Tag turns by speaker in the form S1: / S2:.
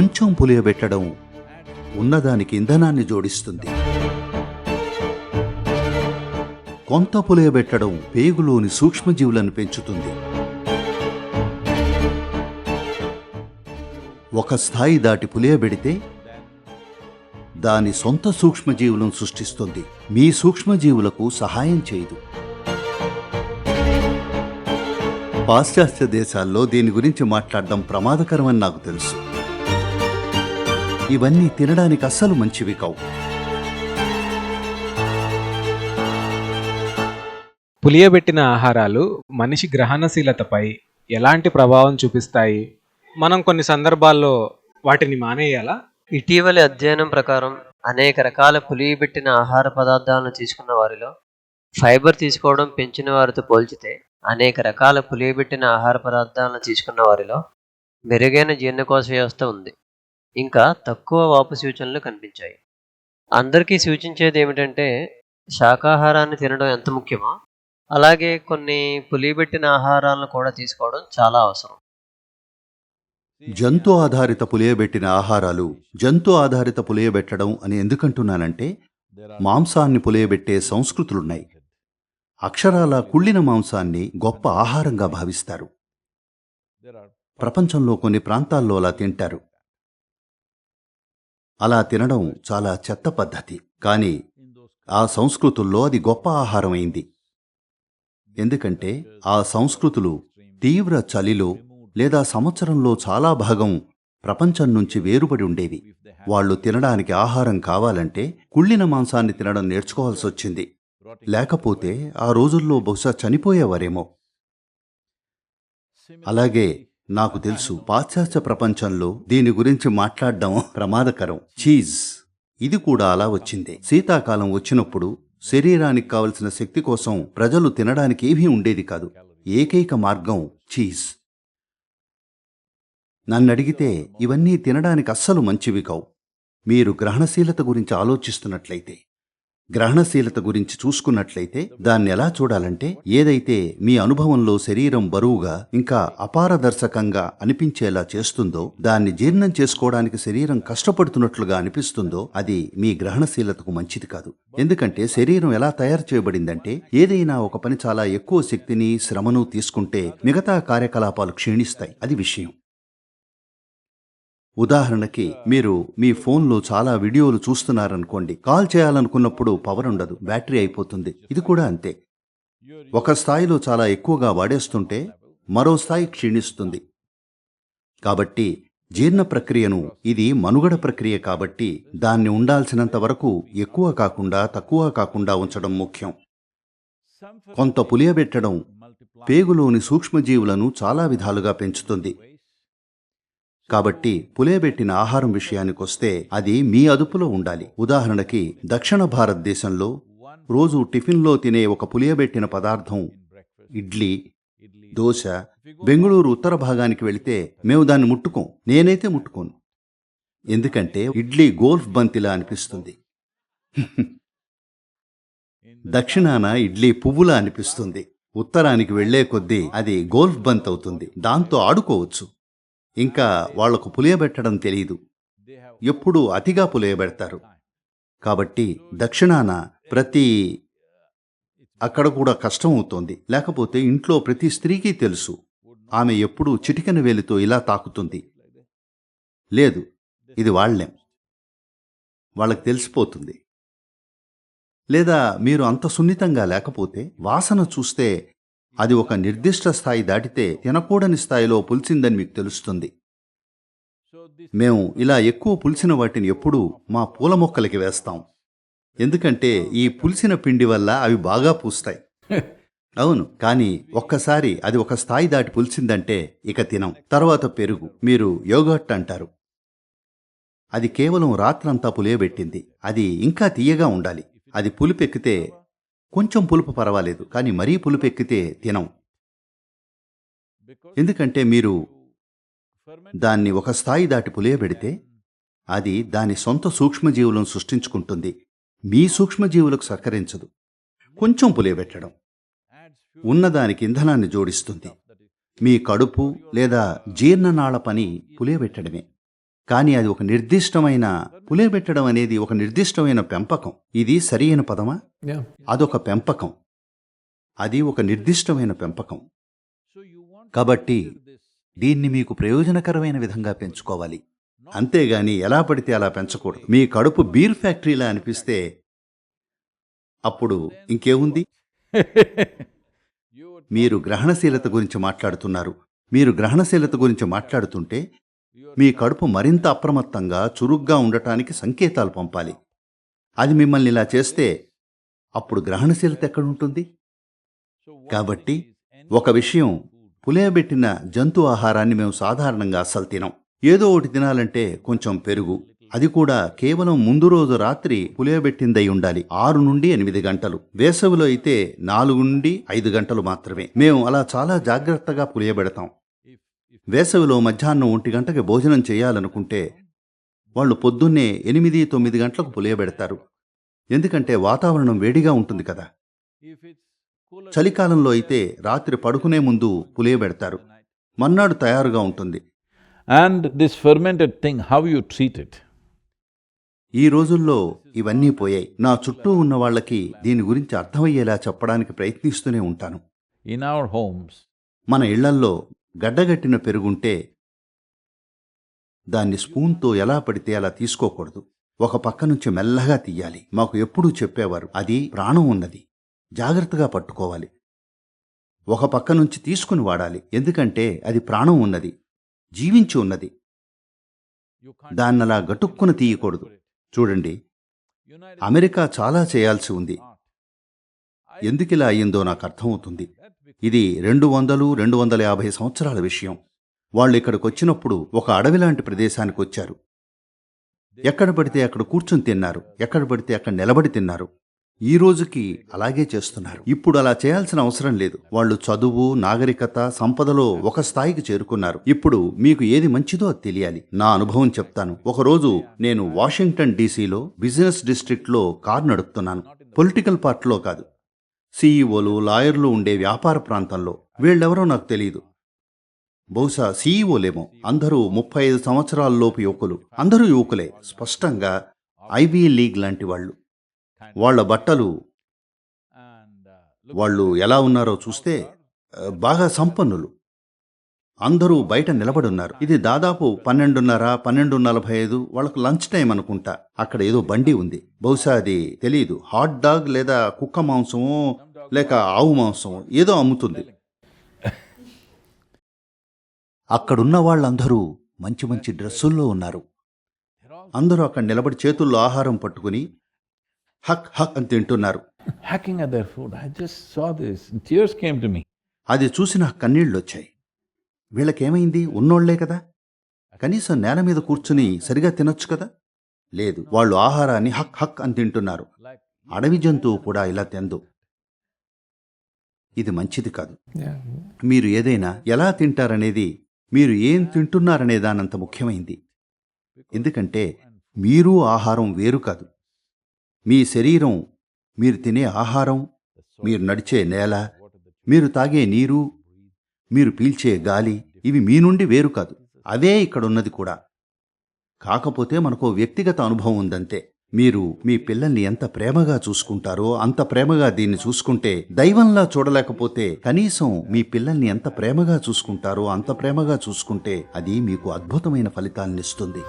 S1: కొంచెం పులియబెట్టడం ఉన్నదానికి ఇంధనాన్ని జోడిస్తుంది. కొంత పులియబెట్టడం పేగులోని సూక్ష్మజీవులను పెంచుతుంది. ఒక స్థాయి దాటి పులియబెడితే దాని సొంత సూక్ష్మజీవులను సృష్టిస్తుంది. మీ సూక్ష్మజీవులకు సహాయం చేయదు. పాశ్చాత్య దేశాల్లో దీని గురించి మాట్లాడడం ప్రమాదకరమని నాకు తెలుసు. ఇవన్నీ తినడానికి అస్సలు మంచివి కావు.
S2: పులియబెట్టిన ఆహారాలు మనిషి గ్రహణశీలతపై ఎలాంటి ప్రభావం చూపిస్తాయి? మనం కొన్ని సందర్భాల్లో వాటిని మానేయాలా?
S3: ఇటీవలి అధ్యయనం ప్రకారం అనేక రకాల పులియబెట్టిన ఆహార పదార్థాలను తీసుకున్న వారిలో ఫైబర్ తీసుకోవడం పెంచిన వారితో పోల్చితే అనేక రకాల పులియబెట్టిన ఆహార పదార్థాలను తీసుకున్న వారిలో మెరుగైన జీర్ణకోశ వ్యవస్థ ఉంది. ఇంకా తక్కువ వాపు సూచనలు కనిపించాయి. అందరికీ సూచించేది ఏమిటంటే శాకాహారాన్ని తినడం ఎంత ముఖ్యమో అలాగే కొన్ని పులియబెట్టిన ఆహారాలను కూడా తీసుకోవడం చాలా అవసరం.
S1: జంతు ఆధారిత పులియబెట్టిన ఆహారాలు జంతు ఆధారిత పులియబెట్టడం అని ఎందుకంటున్నానంటే మాంసాన్ని పులియబెట్టే సంస్కృతులున్నాయి. అక్షరాల కుళ్ళిన మాంసాన్ని గొప్ప ఆహారంగా భావిస్తారు. ప్రపంచంలో కొన్ని ప్రాంతాల్లో అలా తింటారు. అలా తినడం చాలా చెత్త పద్ధతి. కానీ ఆ సంస్కృతుల్లో అది గొప్ప ఆహారం అయింది ఎందుకంటే ఆ సంస్కృతులు తీవ్ర చలిలో లేదా సంవత్సరంలో చాలా భాగం ప్రపంచం నుంచి వేరుపడి ఉండేవి. వాళ్ళు తినడానికి ఆహారం కావాలంటే కుళ్ళిన మాంసాన్ని తినడం నేర్చుకోవాల్సి వచ్చింది లేకపోతే ఆ రోజుల్లో బహుశా చనిపోయేవారేమో. అలాగే నాకు తెలుసు. పాశ్చాత్య ప్రపంచంలో దీని గురించి మాట్లాడడం ప్రమాదకరం. చీజ్. ఇది కూడా అలా వచ్చిందే. శీతాకాలం వచ్చినప్పుడు శరీరానికి కావలసిన శక్తి కోసం ప్రజలు తినడానికి ఏమీ ఉండేది కాదు. ఏకైక మార్గం చీజ్. నన్నడిగితే ఇవన్నీ తినడానికి అస్సలు మంచివి కావు. మీరు గ్రహణశీలత గురించి ఆలోచిస్తున్నట్లయితే. గ్రహణశీలత గురించి చూసుకున్నట్లయితే దాన్ని ఎలా చూడాలంటే ఏదైతే మీ అనుభవంలో శరీరం బరువుగా ఇంకా అపారదర్శకంగా అనిపించేలా చేస్తుందో దాన్ని జీర్ణం చేసుకోవడానికి శరీరం కష్టపడుతున్నట్లుగా అనిపిస్తుందో అది మీ గ్రహణశీలతకు మంచిది కాదు. ఎందుకంటే శరీరం ఎలా తయారు చేయబడిందంటే ఏదైనా ఒక పని చాలా ఎక్కువ శక్తిని శ్రమను తీసుకుంటే మిగతా కార్యకలాపాలు క్షీణిస్తాయి. అది విషయం. ఉదాహరణకి మీరు మీ ఫోన్లో చాలా వీడియోలు చూస్తున్నారనుకోండి కాల్ చేయాలనుకున్నప్పుడు పవర్ ఉండదు బ్యాటరీ అయిపోతుంది. ఇది కూడా అంతే. ఒక స్థాయిలో చాలా ఎక్కువగా వాడేస్తుంటే మరో స్థాయి క్షీణిస్తుంది. కాబట్టి జీర్ణ ప్రక్రియను ఇది మనుగడ ప్రక్రియ కాబట్టి దాన్ని ఉండాల్సినంత వరకు ఎక్కువ కాకుండా తక్కువ కాకుండా ఉంచడం ముఖ్యం. కొంత పులియబెట్టడం పేగులోని సూక్ష్మజీవులను చాలా విధాలుగా పెంచుతుంది. కాబట్టి పులియబెట్టిన ఆహారం విషయానికొస్తే అది మీ అదుపులో ఉండాలి. ఉదాహరణకి దక్షిణ భారతదేశంలో రోజు టిఫిన్లో తినే ఒక పులియబెట్టిన పదార్థం ఇడ్లీ దోశ బెంగళూరు ఉత్తర భాగానికి వెళితే మేము దాన్ని ముట్టుకోం. నేనైతే ముట్టుకోను. ఎందుకంటే ఇడ్లీ గోల్ఫ్ బంతిలా అనిపిస్తుంది. దక్షిణాన ఇడ్లీ పువ్వులా అనిపిస్తుంది. ఉత్తరానికి వెళ్ళే కొద్దీ అది గోల్ఫ్ బంత్ అవుతుంది దాంతో ఆడుకోవచ్చు. ఇంకా వాళ్ళకు పులియబెట్టడం తెలియదు ఎప్పుడూ అతిగా పులియబెడతారు. కాబట్టి దక్షిణాన ప్రతి అక్కడ కూడా కష్టం అవుతోంది. లేకపోతే ఇంట్లో ప్రతి స్త్రీకి తెలుసు. ఆమె ఎప్పుడూ చిటికెన వేలితో ఇలా తాకుతుంది. లేదు ఇది వాళ్ళేం. వాళ్ళకి తెలిసిపోతుంది. లేదా మీరు అంత సున్నితంగా లేకపోతే వాసన చూస్తే అది ఒక నిర్దిష్ట స్థాయి దాటితే తినకూడని స్థాయిలో పులిసిందని మీకు తెలుస్తుంది. మేము ఇలా ఎక్కువ పులిసిన వాటిని ఎప్పుడూ మా పూల మొక్కలకి వేస్తాం. ఎందుకంటే ఈ పులిసిన పిండి వల్ల అవి బాగా పూస్తాయి. అవును కానీ ఒక్కసారి అది ఒక స్థాయి దాటి పులిసిందంటే ఇక తినం. తర్వాత పెరుగు. మీరు యోగట్ అంటారు. అది కేవలం రాత్రంతా పులియబెట్టింది. అది ఇంకా తీయగా ఉండాలి. అది పులిపెక్కితే కొంచెం పులుపు పర్వాలేదు కానీ మరీ పులుపెక్కితే తినం. ఎందుకంటే మీరు దాన్ని ఒక స్థాయి దాటి పులియబెడితే అది దాని సొంత సూక్ష్మజీవులను సృష్టించుకుంటుంది. మీ సూక్ష్మజీవులకు సహకరించదు. కొంచెం పులియబెట్టడం ఉన్నదానికి ఇంధనాన్ని జోడిస్తుంది. మీ కడుపు లేదా జీర్ణనాళ పని పులియబెట్టడమే. కానీ అది ఒక నిర్దిష్టమైన పులియబెట్టడం అనేది ఒక నిర్దిష్టమైన పెంపకం. ఇది సరియైన పదమా?
S4: Yeah.
S1: అదొక పెంపకం. అది ఒక నిర్దిష్టమైన పెంపకం. కాబట్టి దీన్ని మీకు ప్రయోజనకరమైన విధంగా పెంచుకోవాలి. అంతేగాని ఎలా పడితే అలా పెంచకూడదు. మీ కడుపు బీర్ ఫ్యాక్టరీలా అనిపిస్తే అప్పుడు ఇంకేముంది? మీరు గ్రహణశీలత గురించి మాట్లాడుతున్నారు. మీరు గ్రహణశీలత గురించి మాట్లాడుతుంటే మీ కడుపు మరింత అప్రమత్తంగా చురుగ్గా ఉండటానికి సంకేతాలు పంపాలి. అది మిమ్మల్ని ఇలా చేస్తే అప్పుడు గ్రహణశీలత ఎక్కడుంటుంది? కాబట్టి ఒక విషయం పులియబెట్టిన జంతు ఆహారాన్ని మేము సాధారణంగా అస్సలు తినం. ఏదో ఒకటి తినాలంటే కొంచెం పెరుగు. అది కూడా కేవలం ముందు రోజు రాత్రి పులియబెట్టిందై ఉండాలి. ఆరు నుండి ఎనిమిది గంటలు. వేసవిలో అయితే నాలుగు నుండి ఐదు గంటలు మాత్రమే. మేము అలా చాలా జాగ్రత్తగా పులియబెడతాం వేసవిలో మధ్యాహ్నం ఒంటి గంటకి భోజనం చేయాలనుకుంటే వాళ్ళు పొద్దున్నే ఎనిమిది తొమ్మిది గంటలకు పులియబెడతారు ఎందుకంటే వాతావరణం వేడిగా ఉంటుంది కదా. చలికాలంలో అయితే రాత్రి పడుకునే ముందు పులియబెడతారు మన్నాడు తయారుగా ఉంటుంది.
S4: And this fermented thing, how you treat it?
S1: ఈ రోజుల్లో ఇవన్నీ పోయాయి. నా చుట్టూ ఉన్న వాళ్ళకి దీని గురించి అర్థమయ్యేలా చెప్పడానికి ప్రయత్నిస్తూనే ఉంటాను.
S4: In our homes,
S1: మన ఇళ్ళల్లో గడ్డగట్టిన పెరుగుంటే దాన్ని స్పూన్తో ఎలా పడితే అలా తీసుకోకూడదు. ఒక పక్క నుంచి మెల్లగా తీయాలి. మాకు ఎప్పుడూ చెప్పేవారు అది ప్రాణం ఉన్నది. జాగ్రత్తగా పట్టుకోవాలి. ఒక పక్క నుంచి తీసుకుని వాడాలి. ఎందుకంటే అది ప్రాణం ఉన్నది. జీవించి ఉన్నది. దాన్నలా గటుక్కున తీయకూడదు. చూడండి. అమెరికా చాలా చేయాల్సి ఉంది. ఎందుకిలా అయ్యిందో నాకు అర్థమవుతుంది. ఇది రెండు వందలు రెండు వందల యాభై సంవత్సరాల విషయం. వాళ్ళు ఇక్కడికి వచ్చినప్పుడు ఒక అడవి లాంటి ప్రదేశానికి వచ్చారు. ఎక్కడ పడితే అక్కడ కూర్చుని తిన్నారు. ఎక్కడ పడితే అక్కడ నిలబడి తిన్నారు. ఈ రోజుకి అలాగే చేస్తున్నారు. ఇప్పుడు అలా చేయాల్సిన అవసరం లేదు. వాళ్ళు చదువు నాగరికత సంపదలో ఒక స్థాయికి చేరుకున్నారు. ఇప్పుడు మీకు ఏది మంచిదో అది తెలియాలి. నా అనుభవం చెప్తాను. ఒకరోజు నేను వాషింగ్టన్ డీసీలో బిజినెస్ డిస్ట్రిక్ట్లో కారు నడుపుతున్నాను. పొలిటికల్ పార్టీలో కాదు. సీఈఓలు లాయర్లు ఉండే వ్యాపార ప్రాంతంలో. వీళ్ళెవరో నాకు తెలియదు బహుశా సీఈఓలేమో అందరూ ముప్పై ఐదు సంవత్సరాలలోపు యువకులు. అందరూ యువకులే. స్పష్టంగా ఐబీ లీగ్ లాంటి వాళ్ళు. వాళ్ళ బట్టలు వాళ్ళు ఎలా ఉన్నారో చూస్తే బాగా సంపన్నులు. అందరూ బయట నిలబడున్నారు. ఇది దాదాపు పన్నెండున్నర పన్నెండు నలభై ఐదు వాళ్ళకు లంచ్ టైం అనుకుంటా. అక్కడ ఏదో బండి ఉంది. బహుశా అది తెలియదు హాట్ డాగ్ లేదా కుక్క మాంసమో లేక ఆవు మాంసమో ఏదో అమ్ముతుంది. అక్కడున్న వాళ్ళందరూ మంచి మంచి డ్రెస్సుల్లో ఉన్నారు. అందరూ అక్కడ నిలబడి చేతుల్లో ఆహారం పట్టుకుని హక్ హక్ అని తింటున్నారు.
S4: Hacking at their food. I just saw this. Tears came to me.
S1: అది చూసి నాకు కన్నీళ్ళు వచ్చాయి వీళ్ళకేమైంది? ఉన్నోళ్ళే కదా. కనీసం నేల మీద కూర్చుని సరిగా తినొచ్చు కదా? లేదు వాళ్ళు ఆహారాన్ని హక్ హక్ అని తింటున్నారు. అడవి జంతువు కూడా ఇలా తిందు ఇది మంచిది కాదు. మీరు ఏదైనా ఎలా తింటారనేది మీరు ఏం తింటున్నారనే దానంత ముఖ్యమైంది. ఎందుకంటే మీరు ఆహారం వేరు కాదు. మీ శరీరం మీరు తినే ఆహారం మీరు నడిచే నేల మీరు తాగే నీరు మీరు పీల్చే గాలి ఇవి మీ నుండి వేరు కాదు. అదే ఇక్కడున్నది కూడా. కాకపోతే మనకో వ్యక్తిగత అనుభవం ఉందంతే. మీరు మీ పిల్లల్ని ఎంత ప్రేమగా చూసుకుంటారో అంత ప్రేమగా దీన్ని చూసుకుంటే దైవంలా చూడలేకపోతే కనీసం మీ పిల్లల్ని ఎంత ప్రేమగా చూసుకుంటారో అంత ప్రేమగా చూసుకుంటే అది మీకు అద్భుతమైన ఫలితాన్నిస్తుంది